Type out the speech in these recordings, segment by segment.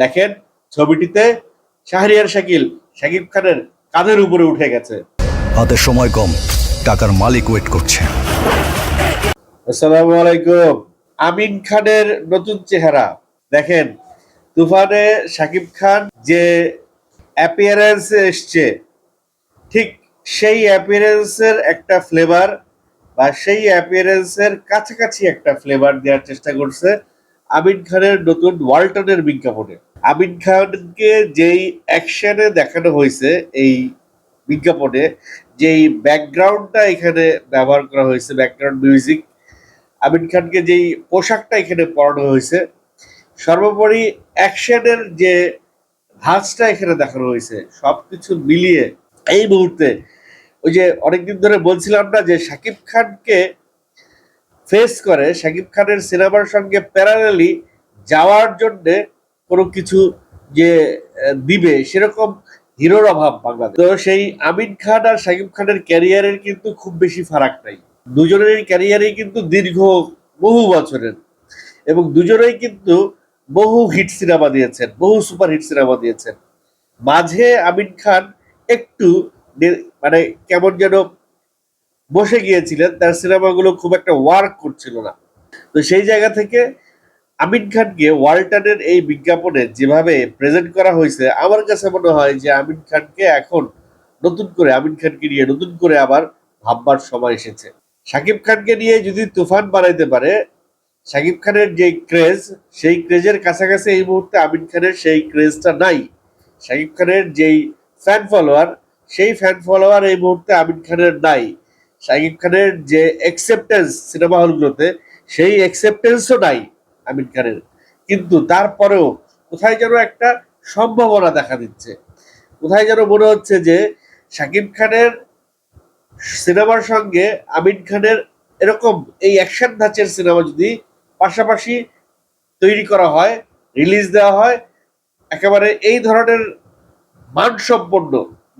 দেখেন ছবিটিতে শাহরিয়ার শাকিল শাকিব খানের কাঁধের উপরে উঠে গেছে। হাতে সময় কম টাকার মালিক ওয়েট করছে। আসসালামু আলাইকুম। আমিন খানের নতুন চেহারা। দেখেন তুফানে শাকিব খান যে অ্যাপিয়ারেন্স এসছে ঠিক সেই অ্যাপিয়ারেন্সের একটা ফ্লেভার বা সেই অ্যাপিয়ারেন্সের কাছাকাছি একটা ফ্লেভার দেওয়ার চেষ্টা করছে আমিন খানের নতুন ওয়ালটনের বিজ্ঞাপনে। আমিন খানকে যেই অ্যাকশনে দেখানো হয়েছে এই বিজ্ঞাপনে, যেই ব্যাকগ্রাউন্ডটা এখানে ব্যবহার করা হয়েছে, ব্যাকগ্রাউন্ড মিউজিক আমিন খানকে যেই পোশাকটা এখানে পরানো হয়েছে, সর্বোপরি অ্যাকশনের যে ধাঁচটা এখানে দেখানো হয়েছে সব কিছু মিলিয়ে এই মুহূর্তে ওই যে অনেকদিন ধরে বলছিলাম না যে শাকিব খানকে ফেস করে, শাকিব খানের সিনেমার সঙ্গে প্যারালালি যাওয়ার জন্যে কোনো কিছু যে দিবে সেরকম হিরোর অভাব বাংলাদেশ। তো সেই আমিন খান আর শাকিব খানের ক্যারিয়ারের কিন্তু খুব বেশি ফারাক নাই। দুজনের ক্যারিয়ারই কিন্তু দীর্ঘ বহু বছরের। এবং দুজনেই কিন্তু বহু হিট সিনেমা দিয়েছেন, বহু সুপার হিট সিনেমা দিয়েছেন। মাঝে আমিন খান একটু মানে কেমন যেন বসে গিয়েছিলেন, তার সিনেমাগুলো খুব একটা ওয়ার্ক করছিল না। তো সেই জায়গা থেকে আমিন খানকে ওয়ালটনের এই বিজ্ঞাপনে যেভাবে প্রেজেন্ট করা হয়েছে, আমার কাছে মনে হয় যে আমিন খানকে এখন নতুন করে আমিন খানকে নিয়ে নতুন করে আবার ভাববার সময় এসেছে। শাকিব খানকে নিয়ে যদি তুফান বানাইতে পারে শাকিব খানের যে ক্রেজ সেই ক্রেজের কাছাকাছি এই মুহূর্তে আমিন খানের সেই ক্রেজটা নাই। শাকিব খানের যেই ফ্যান ফলোয়ার সেই ফ্যান ফলোয়ার এই মুহূর্তে আমিন খানের নাই। শাকিব খানের যে অ্যাকসেপ্টেন্স সিনেমা হলগুলোতে, সেই অ্যাকসেপ্টেন্সও নাই। আমিন খানের। কিন্তু তারপরেও কোথায় যেন একটা সম্ভাবনা দেখা দিচ্ছে। কোথায় যেন মনে হচ্ছে যে শাকিব খানের সিনেমার সঙ্গে আমিন খানের এরকম এই অ্যাকশন ধাঁচের সিনেমা যদি পাশাপাশি তৈরি করা হয়, রিলিজ দেওয়া হয়, একেবারে এই ধরনের মানসম্পন্ন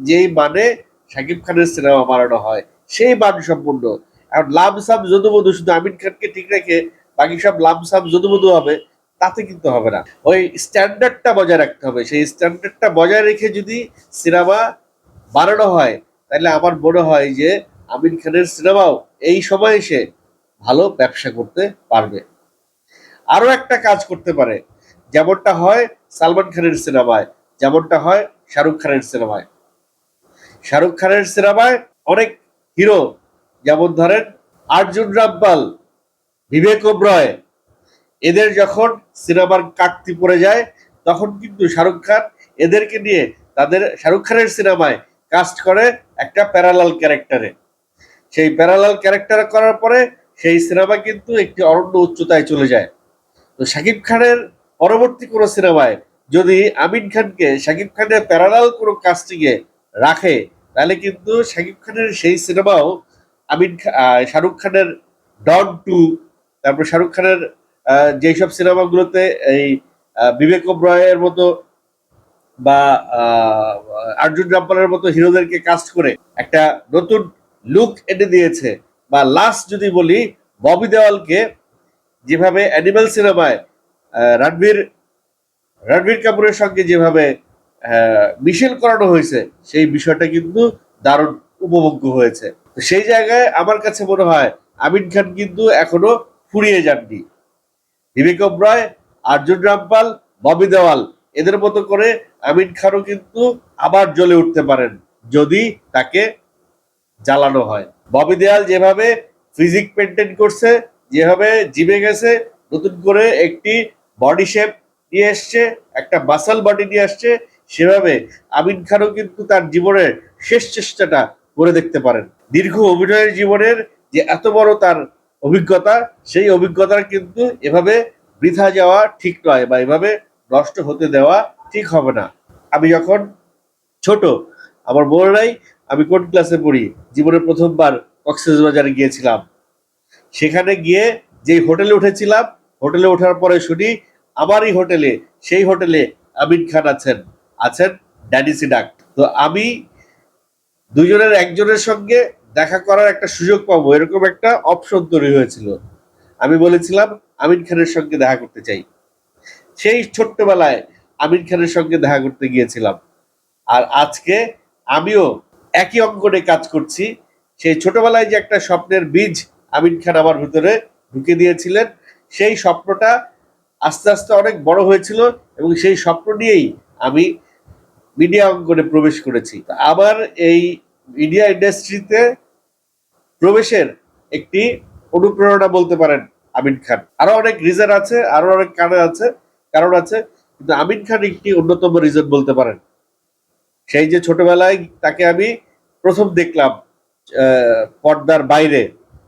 যেই মানে শাকিব খানের সিনেমা বানানো হয়, সেই মানসম্পন্ন। এখন লামসাম যদুমধু শুধু আমিন খানকে ঠিক রেখে বাকি সব লামসাম যদুমধু হবে, তাতে কিন্তু হবে না। ওই স্ট্যান্ডার্ডটা বজায় রাখতে হবে। সেই স্ট্যান্ডার্ডটা বজায় রেখে যদি সিনেমা বানানো হয়, তাহলে আমার মনে হয় যে আমিন খানের সিনেমাও এই সময় এসে ভালো ব্যবসা করতে পারবে। আরও একটা কাজ করতে পারে। যেমনটা হয় সালমান খানের সিনেমায়, যেমনটা হয় শাহরুখ খানের সিনেমায়। শাহরুখ খানের সিনেমায় অনেক হিরো যেমন ধরেন আর্জুন রামপাল বিবেক ওব্রয় এদের যখন সিনেমার কাটতি পড়ে যায়, তখন কিন্তু শাহরুখ খান এদেরকে নিয়ে তাদের, শাহরুখ খানের সিনেমায় কাস্ট করে একটা প্যারালাল ক্যারেক্টারে সেই প্যারালাল ক্যারেক্টার করার পরে সেই সিনেমা কিন্তু একটি অরণ্য উচ্চতায় চলে যায়। তো শাকিব খানের পরবর্তী কোনো সিনেমায় যদি আমিন খানকে, শাকিব খানের প্যারালাল কোনো কাস্টিংয়ে রাখে, তাহলে কিন্তু শাকিব খানের সেই সিনেমাও আমিন শাহরুখ খানের ডন টু তারপর শাহরুখ খানের আহ, যেসব সিনেমাগুলোতে এই বিবেক ওব্রয়ের মতো বা আর্জুন রামপালের মতো হিরোদেরকে কাস্ট করে একটা নতুন লুক এনে দিয়েছে। বা লাস্ট যদি বলি ববি দেওয়ালকে যেভাবে অ্যানিমেল সিনেমায় রণবীর রণবীর কাপুরের সঙ্গে যেভাবে মিশেল করানো হয়েছে সেই বিষয়টা কিন্তু দারুণ উপভোগ্য হয়েছে। সেই জায়গায় আমার কাছে মনে হয় আমিন খান কিন্তু এখনও ফুরিয়ে যাননি। বিবেক ওব্রয় আর্জুন রামপাল, ববি দেওয়াল, এদের মতো করে আমিন খানও কিন্তু আবার জ্বলে উঠতে পারেন যদি তাকে জ্বালানো হয়। ববি দেওয়াল যেভাবে ফিজিক মেনটেন করছে, যেভাবে জিমে গেছে, নতুন করে একটি বডি শেপ নিয়ে এসছে, একটা মাসাল বডি নিয়ে আসছে, সেভাবে আমিন খানও কিন্তু তার জীবনের শেষ চেষ্টাটা করে দেখতে পারেন। দীর্ঘ অভিনয়ের জীবনের যে এত বড় তার অভিজ্ঞতা, সেই অভিজ্ঞতার কিন্তু এভাবে বৃথা যাওয়া ঠিক নয় বা এভাবে নষ্ট হতে দেওয়া ঠিক হবে না। আমি যখন ছোট, আমার মনে নাই আমি কোন ক্লাসে পড়ি? জীবনের প্রথমবার কক্সবাজারে গিয়েছিলাম। সেখানে গিয়ে যেই হোটেলে উঠেছিলাম, হোটেলে ওঠার পরে শুনি আমারই হোটেলে, সেই হোটেলে আমিন খান আছেন আছেন ড্যানি সিডাক। তো আমি দুজনের, একজনের সঙ্গে দেখা করার একটা সুযোগ পাবো, এরকম একটা অপশন তৈরি হয়েছিল। আমি বলেছিলাম আমির খানের সঙ্গে দেখা করতে চাই। সেই ছোট্টবেলায় আমির খানের সঙ্গে দেখা করতে গিয়েছিলাম। আর আজকে আমিও একই অঙ্গনে কাজ করছি। সেই ছোটবেলায় যে একটা স্বপ্নের বীজ আমিন খান আমার ভিতরে ঢুকে দিয়েছিলেন, সেই স্বপ্নটা আস্তে আস্তে অনেক বড় হয়েছিল এবং সেই স্বপ্ন নিয়েই আমি মিডিয়া অঙ্গনে প্রবেশ করেছি। আমার এই মিডিয়া ইন্ডাস্ট্রিতে প্রবেশের একটি অনুপ্রেরণা বলতে পারেন আমিন খান। আরও অনেক রিজন আছে, আরও অনেক কারণ আছে কারণ আছে, কিন্তু আমিন খান একটি অন্যতম রিজন বলতে পারেন। সেই যে ছোটবেলায় তাকে আমি প্রথম দেখলাম পর্দার বাইরে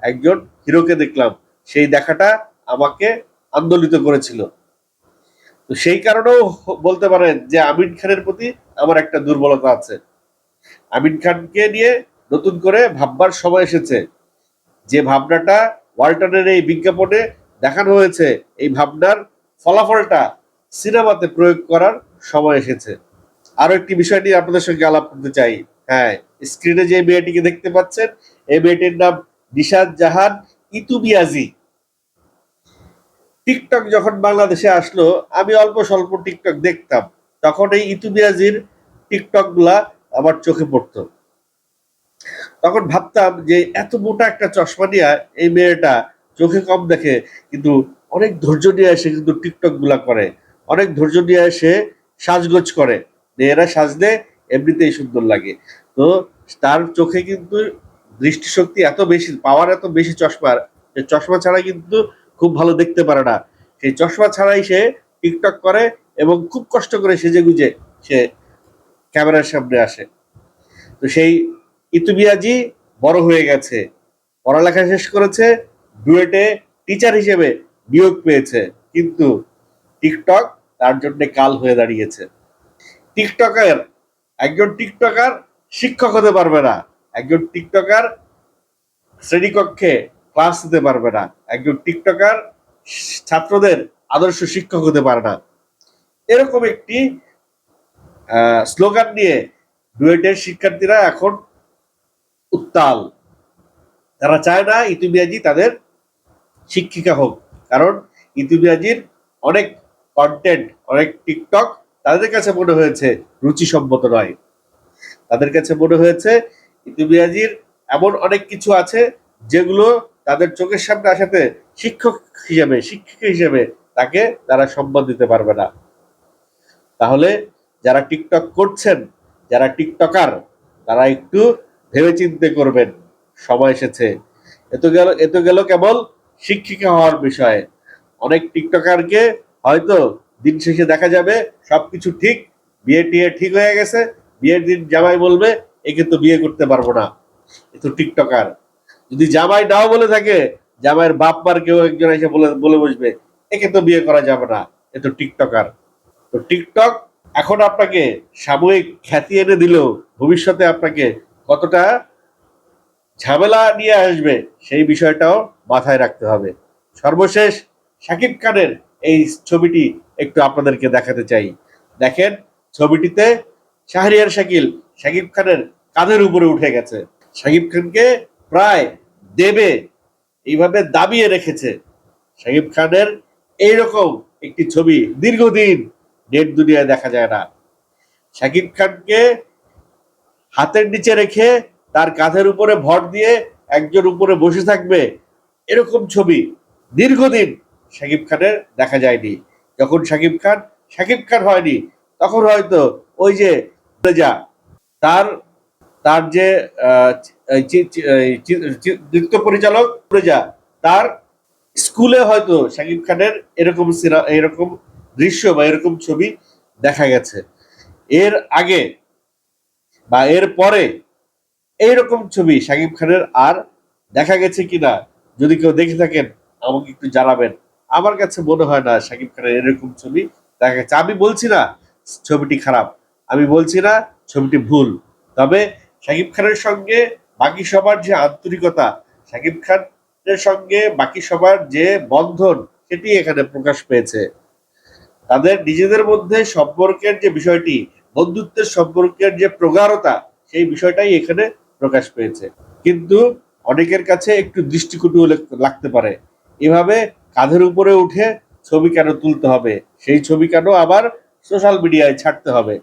একজন হিরোকে দেখলাম, সেই দেখাটা আমাকে আন্দোলিত করেছিল। তো সেই কারণেও বলতে পারেন যে আমিন খানের প্রতি আমার একটা দুর্বলতা আছে। আমিন খানকে নিয়ে নতুন করে ভাববার সময় এসেছে। যে ভাবনাটা ওয়ালটনের এই বিজ্ঞাপনে দেখানো হয়েছে, এই ভাবনার ফলাফলটা সিনেমাতে প্রয়োগ করার সময় এসেছে। আরও একটি বিষয় নিয়ে আপনাদের সঙ্গে আলাপ করতে চাই। হ্যাঁ স্ক্রিনে যে মেয়েটিকে দেখতে পাচ্ছেন, এই মেয়েটির নাম নিশাদ জাহান ইতুবিয়াজি টিকটক যখন বাংলাদেশে আসলো, আমি অল্প স্বল্প টিকটক দেখতাম। তখন এই ইতুবিয়াজির টিকটকগুলা আমার চোখে পড়তো। তখন ভাবতাম যে এত মোটা একটা চশমা নিয়ে এই মেয়েটা চোখে কম দেখে, কিন্তু অনেক ধৈর্য নিয়ে এসে কিন্তু টিকটকগুলা করে। অনেক ধৈর্য নিয়ে এসে সাজগোজ করে। মেয়েরা সাজলে এমনিতেই সুন্দর লাগে। তো তার চোখে কিন্তু দৃষ্টিশক্তি এত বেশি পাওয়ার এত বেশি চশমার সে চশমা ছাড়া কিন্তু খুব ভালো দেখতে পারে না। সেই চশমা ছাড়াই সে টিকটক করে এবং খুব কষ্ট করে সেজে গুজে সে ক্যামেরার সামনে আসে। তো সেই ইতুবিয়াজি বড় হয়ে গেছে। পড়ালেখা শেষ করেছে, ডুয়েটে টিচার হিসেবে নিয়োগ পেয়েছে। কিন্তু টিকটক তার জন্য কাল হয়ে দাঁড়িয়েছে। টিকটকার, একজন টিকটকার শিক্ষক হতে পারবে না। একজন টিকটকার শ্রেণীকক্ষে ক্লাস দিতে পারবে না। একজন টিকটকার ছাত্রদের আদর্শ শিক্ষক হতে পারে না। এরকম একটি স্লোগান নিয়ে ডুয়েটের শিক্ষার্থীরা এখন উত্তাল। তারা চায় না ইতুবিয়াজি তাদের শিক্ষিকা হোক, কারণ ইতুবিয়াজির অনেক কন্টেন্ট অনেক টিকটক তাদের কাছে মনে হয়েছে রুচিসম্মত নয়। তাদের কাছে মনে হয়েছে ইতুবিয়াজির এমন অনেক কিছু আছে যেগুলো তাদের চোখের সামনে আসাতে শিক্ষক হিসেবে, শিক্ষিকা হিসেবে তাকে তারা সম্মান দিতে পারবে না। তাহলে যারা টিকটক করছেন, যারা টিকটকার, তারা একটু ভেবেচিন্তে করবেন, সময় এসেছে। এত গেল এত গেল কেবল শিক্ষিকা হওয়ার বিষয়ে। অনেক টিকটকারকে হয়তো দিন শেষে দেখা যাবে, সবকিছু ঠিক, বিয়ে টিয়ে ঠিক হয়ে গেছে, বিয়ের দিন জামাই বলবে, একে তো বিয়ে করতে পারব না। এ তো টিকটকার। যদি জামাই নাও বলে থাকে, জামাইয়ের বাপ মার কেউ একজন এসে বলে বলে বসবে, একে তো বিয়ে করা যাবে না। এ তো টিকটকার। তো টিকটক এখন আপনাকে সাময়িক খ্যাতি এনে দিলেও ভবিষ্যতে আপনাকে কতটা ঝামেলা নিয়ে আসবে সেই বিষয়টাও মাথায় রাখতে হবে। সর্বশেষ শাকিব খানের এই ছবিটি একটু আপনাদেরকে দেখাতে চাই। দেখেন, ছবিটিতে শাহরিয়ার শাকিল শাকিব খানের কাঁধের উপরে উঠে গেছে। শাকিব খানকে প্রায় দেবে, এইভাবে দাবিয়ে রেখেছে। শাকিব খানের এইরকম একটি ছবি দীর্ঘদিন নেট দুনিয়ায় দেখা যায় না। শাকিব খানকে হাতের নিচে রেখে তার কাঁধের উপরে ভর দিয়ে একজন উপরে বসে থাকবে এরকম ছবি দীর্ঘদিন শাকিব খানের দেখা যায়নি। যখন শাকিব খান শাকিব খান হয়নি, তখন হয়তো ওই যে যা, তার তার যে নৃত্য পরিচালক যা, তার স্কুলে হয়তো শাকিব খানের এরকম এরকম দৃশ্য বা এরকম ছবি দেখা গেছে। এর আগে বা এর পরে এইরকম ছবি শাকিব খানের আর দেখা গেছে কিনা যদি কেউ দেখে থাকেন, আমাকে একটু জানাবেন। আমার কাছে মনে হয় না শাকিব খানের এরকম ছবি দেখা গেছে। আমি বলছি না ছবিটি খারাপ, আমি বলছি না ছবিটি ভুল। তবে শাকিব খানের সঙ্গে বাকি সবার যে আন্তরিকতা শাকিব খানের সঙ্গে বাকি সবার যে বন্ধন, সেটি এখানে প্রকাশ পেয়েছে। তাদের নিজেদের মধ্যে সম্পর্কের যে বিষয়টি, বন্ধুত্বের সম্পর্কের যে প্রগাঢ়তা, সেই বিষয়টাই এখানে প্রকাশ পেয়েছে। কিন্তু অনেকের কাছে একটু দৃষ্টিকটু লাগতে পারে। এভাবে কাঁধের উপরে উঠে ছবি কেন তুলতে হবে? সেই ছবি কেন আবার সোশ্যাল মিডিয়ায় ছাড়তে হবে?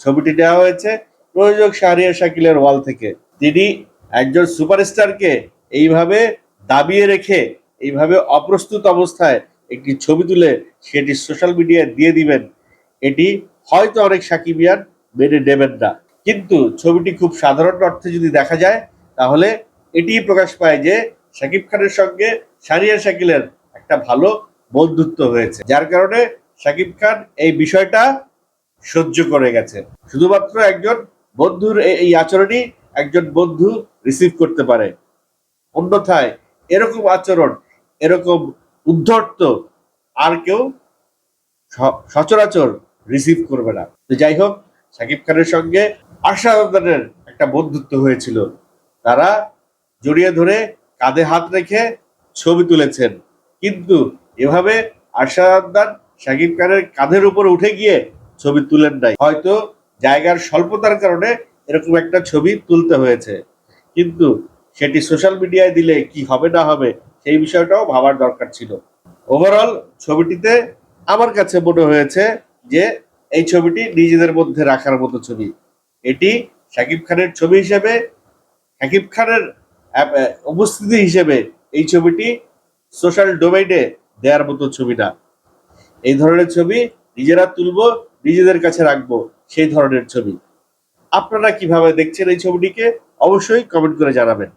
ছবিটি নেওয়া হয়েছে প্রয়োজক শাহরিয়ার শাকিলের ওয়াল থেকে। তিনি একজন সুপারস্টারকে এইভাবে দাবিয়ে রেখে, এইভাবে অপ্রস্তুত অবস্থায় একটি ছবি তুলে সেটি সোশ্যাল মিডিয়ায় দিয়ে দিবেন, এটি হয়তো অনেক সাকিবিয়ান মেনে নেবেন না। কিন্তু ছবিটি খুব সাধারণ অর্থে যদি দেখা যায়, তাহলে এটিই প্রকাশ পায় যে শাকিব খানের সঙ্গে সারিয়া শাকিলের একটা ভালো বন্ধুত্ব হয়েছে। যার কারণে শাকিব খান এই বিষয়টা সহ্য করে গেছে শুধুমাত্র একজন বন্ধুর এই আচরণই একজন বন্ধু রিসিভ করতে পারে। অন্যথায় এরকম আচরণ, এরকম উদ্ধর্ত আর কেউ সচরাচর রিসিভ করবে না। তো যাই হোক শাকিব খানের সঙ্গে আশাদানের একটা বন্ধুত্ব হয়েছিল। তারা জড়িয়ে ধরে কাঁধে হাত রেখে ছবি তুলেছেন। কিন্তু এভাবে আশাদান শাকিব খানের কাঁধের উপর উঠে গিয়ে ছবি তুলেন নাই। হয়তো জায়গার স্বল্পতার কারণে এরকম একটা ছবি তুলতে হয়েছে। কিন্তু সেটি সোশ্যাল মিডিয়ায় দিলে কি হবে না হবে, সেই বিষয়টাও ভাবার দরকার ছিল। ওভারঅল ছবিটিতে আমার কাছে মনে হয়েছে যে, এই ছবিটি নিজেদের মধ্যে রাখার মতো ছবি। এটি শাকিব খানের ছবি হিসেবে, শাকিব খানের উপস্থিতি হিসেবে এই ছবিটি সোশ্যাল ডোমেইনে দেওয়ার মতো ছবি না। এই ধরনের ছবি নিজেরা তুলব, নিজেদের কাছে রাখব, সেই ধরনের ছবি। আপনারা কীভাবে দেখছেন এই ছবিটিকে, অবশ্যই কমেন্ট করে জানাবেন।